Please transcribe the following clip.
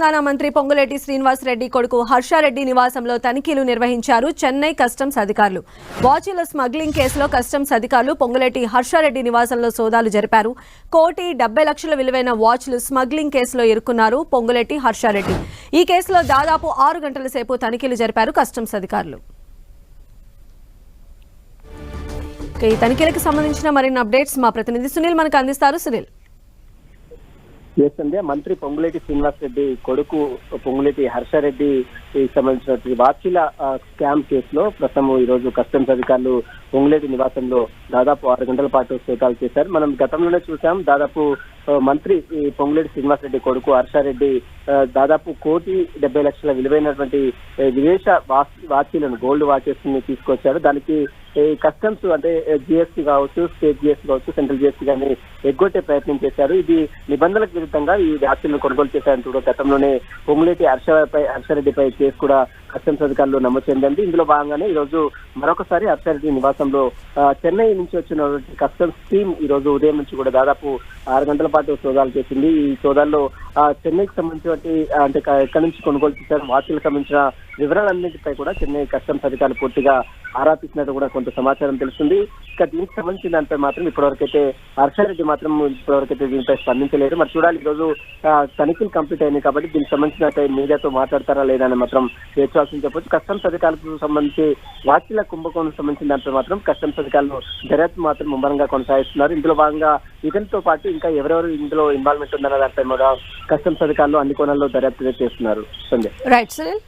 తెలంగాణ మంత్రి పొంగులేటి శ్రీనివాస్ రెడ్డి కొడుకు హర్షారెడ్డి నివాసంలో తనిఖీలు నిర్వహించారు చెన్నై కస్టమ్స్ అధికారులు. వాచీల స్మగ్లింగ్ కేసులో కస్టమ్స్ అధికారులు పొంగులేటి హర్షారెడ్డి నివాసంలో సోదాలు జరిపారు. కోటి డెబ్బై లక్షల విలువైన వాచ్లు స్మగ్లింగ్ కేసులో ఇరుక్కున్నారు పొంగులేటి హర్షారెడ్డి ఈ కేసులో దాదాపు ఆరు గంటల సేపు తనిఖీలు జరిపారు కస్టమ్స్ అధికారులు. ఈ తనిఖీలకు సంబంధించిన మరిన్ని అప్డేట్స్ మా ప్రతినిధి సునీల్ మనకు అందిస్తారు. సునీల్. చేస్తుంది మంత్రి పొంగులేటి శ్రీనివాస్ రెడ్డి కొడుకు పొంగులేటి హర్షారెడ్డి సంబంధించినటువంటి వాచిల స్కామ్ కేసులో ప్రస్తుతం ఈ రోజు కస్టమ్స్ అధికారులు పొంగులేటి నివాసంలో దాదాపు ఆరు గంటల పాటు శోకాలు చేశారు. మనం గతంలోనే చూసాం దాదాపు మంత్రి ఈ పొంగులేటి శ్రీనివాస్ రెడ్డి కొడుకు హర్షారెడ్డి దాదాపు కోటి డెబ్బై లక్షల విలువైనటువంటి విదేశ వాచ్- వాచీలను గోల్డ్ వాచెస్ని తీసుకొచ్చారు దానికి కస్టమ్స్ అంటే జిఎస్టీ కావచ్చు స్టేట్ జిఎస్టీ కావచ్చు సెంట్రల్ జిఎస్టీ కానీ ఎగ్గొట్టే ప్రయత్నం చేశారు. ఇది నిబంధనలకు విరుద్ధంగా ఈ వ్యాక్సిన్లు కొనుగోలు చేశారని కూడా గతంలోనే పొంగులేటి హర్ష హర్షారెడ్డిపై కేసు కూడా కస్టమ్స్ అధికారులు నమోదు చెందింది ఇందులో భాగంగానే ఈ రోజు మరొకసారి అథారిటీ నివాసంలో చెన్నై నుంచి వచ్చిన కస్టమ్స్ టీమ్ ఈ రోజు ఉదయం నుంచి కూడా దాదాపు ఆరు గంటల పాటు సోదాలు చేసింది. ఈ సోదాల్లో చెన్నైకి సంబంధించినటువంటి అంటే ఎక్కడి నుంచి కొనుగోలు చేశారు వాచీలకు సంబంధించిన వివరాలన్నింటిపై కూడా చెన్నై కస్టమ్స్ అధికారులు పూర్తిగా ఆరాపిస్తున్నట్టు కూడా కొంత సమాచారం తెలుస్తుంది. ఇక దీనికి సంబంధించిన దానిపై మాత్రం ఇప్పటివరకైతే హర్షారెడ్డి మాత్రం ఇప్పటివరకైతే దీనిపై స్పందించలేదు. మరి చూడాలి ఈరోజు రోజు తనిఖీలు కంప్లీట్ అయింది కాబట్టి దీనికి సంబంధించిన మీడియాతో మాట్లాడతారా లేదా అని మాత్రం చేర్చాల్సింది చెప్పొచ్చు. కస్టమ్స్ అధికారులకు సంబంధించి వాచిల కుంభకోణం సంబంధించిన దానిపై మాత్రం కస్టమ్స్ అధికారులు దర్యాప్తు మాత్రం ముమ్మరంగా కొనసాగిస్తున్నారు. ఇందులో భాగంగా ఇతనితో పాటు ఇంకా ఎవరెవరు ఇందులో ఇన్వాల్వ్మెంట్ ఉందన్న దానిపై కూడా కస్టమ్స్ అధికారులు అన్ని కోణాల్లో దర్యాప్తు చేస్తున్నారు. సంజయ్. Right sir